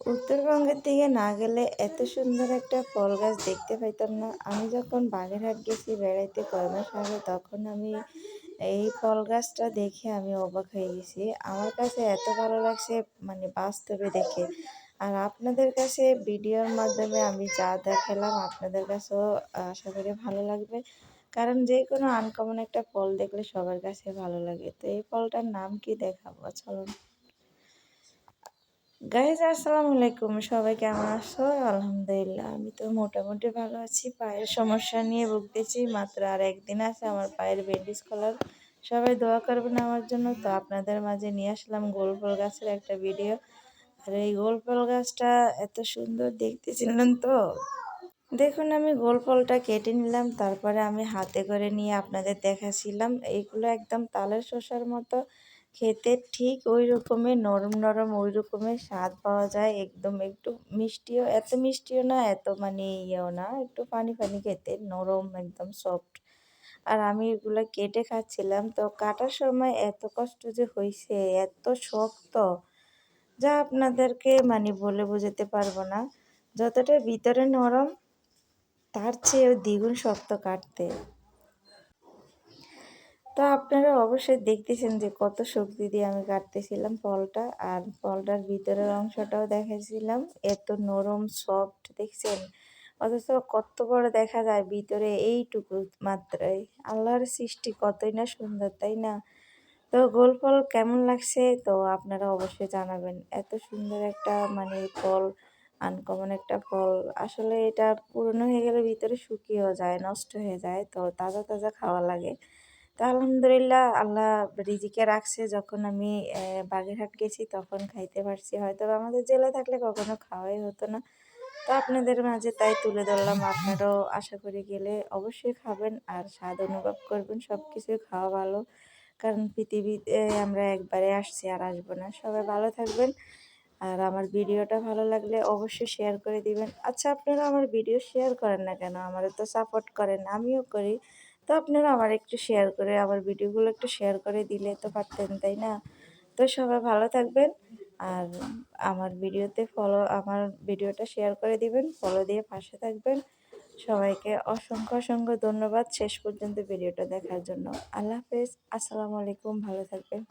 উত্তরবঙ্গের দিকে না গেলে এত সুন্দর একটা ফল গাছ দেখতে পাইতাম না। আমি যখন বাগেরহাট গেছি, বেড়াইতে কয় মাস তখন আমি এই ফল গাছটা দেখে আমি অবাক হয়ে গেছি। আমার কাছে এত ভালো লাগছে মানে বাস্তবে দেখে। আর আপনাদের কাছে ভিডিওর মাধ্যমে আমি যা দেখালাম, আপনাদের কাছেও আশা করি ভালো লাগবে। কারণ যে কোনো আনকমন একটা ফল দেখলে সবার কাছে ভালো লাগে। তো এই ফলটার নাম কি দেখাবো? চলুন। গাইজ আসসালামু আলাইকুম। সবাই কেমন আছো? আলহামদুলিল্লাহ, আমি তো মোটামুটি ভালো আছি। পায়ের সমস্যা নিয়ে ভুগতেছি, মাত্র আর একদিন আছে আমার পায়ের ব্যান্ডেজ খোলার সবাই দোয়া করবেন আমার জন্য। তো আপনাদের মাঝে নিয়ে আসলাম গোল ফল গাছের একটা ভিডিও আর এই গোল ফল গাছটা এত সুন্দর দেখতেছিলেন তো? দেখুন, আমি গোল ফলটা কেটে নিলাম, তারপরে আমি হাতে করে নিয়ে আপনাদের দেখাছিলাম। এইগুলো একদম তালের শসার মতো। খেতে ঠিক ওই রকমের নরম নরম ওই রকমের স্বাদ পাওয়া যায়। একদম একটু মিষ্টিও, এত মিষ্টিও না, এত মানে ইয়েও না, একটু পানি পানি খেতে, নরম একদম সফট আর আমি এগুলো কেটে খাচ্ছিলাম, তো কাটার সময় এত কষ্ট যে হয়েছে এত শক্ত, যা আপনাদেরকে মানে বলে বোঝাতে পারব না। যতটা ভিতরে নরম, তার চেয়েও দ্বিগুণ শক্ত কাটতে। তো আপনারা অবশ্যই দেখতেছেন যে কত শক্তি দিয়ে আমি কাটতেছিলাম ফলটা আর ফলটার ভিতরের অংশটাও দেখাইছিলাম। এত নরম সফট দেখছেন? অথচ কত বড় দেখা যায় ভিতরে এইটুকু মাত্রায় আল্লাহর সৃষ্টি কতই না সুন্দর, তাই না? তো গোল ফল কেমন লাগছে? তো আপনারা অবশ্যই জানাবেন। এত সুন্দর একটা মানে ফল আনকমন একটা ফল আসলে এটা পুরনো হয়ে গেলে ভিতরে শুকিয়েও যায়, নষ্ট হয়ে যায়। তো তাজা তাজা খাওয়া লাগে। তো আলহামদুলিল্লাহ আল্লাহ রিজিকে রাখছে। যখন আমি বাগেরহাট গেছি তখন খাইতে পারছি। হয়তো আমাদের জেলা থাকলে কখনো খাওয়াই হতো না। তো আপনাদের মাঝে তাই তুলে ধরলাম। আপনারাও আশা করি গেলে অবশ্যই খাবেন আর স্বাদ অনুভব করবেন। সব কিছুই খাওয়া ভালো। কারণ পৃথিবীতে আমরা একবারে আসছি আর আসব না। সবাই ভালো থাকবেন। আর আমার ভিডিওটা ভালো লাগলে অবশ্যই শেয়ার করে দিবেন। আচ্ছা আপনারা আমার ভিডিও শেয়ার করেন না কেন? আমারও তো সাপোর্ট করেন, আমিও করি। তো আপনারা আমার একটু শেয়ার করে আমার ভিডিওগুলো একটু শেয়ার করে দিলে তো পারতেন, তাই না? তো সবাই ভালো থাকবেন আর আমার ভিডিওতে ফলো আমার ভিডিওটা শেয়ার করে দিবেন ফলো দিয়ে পাশে থাকবেন। সবাইকে অসংখ্য অসংখ্য ধন্যবাদ শেষ পর্যন্ত ভিডিওটা দেখার জন্য। আল্লাহ হাফেজ, আসসালামু আলাইকুম, ভালো থাকবেন।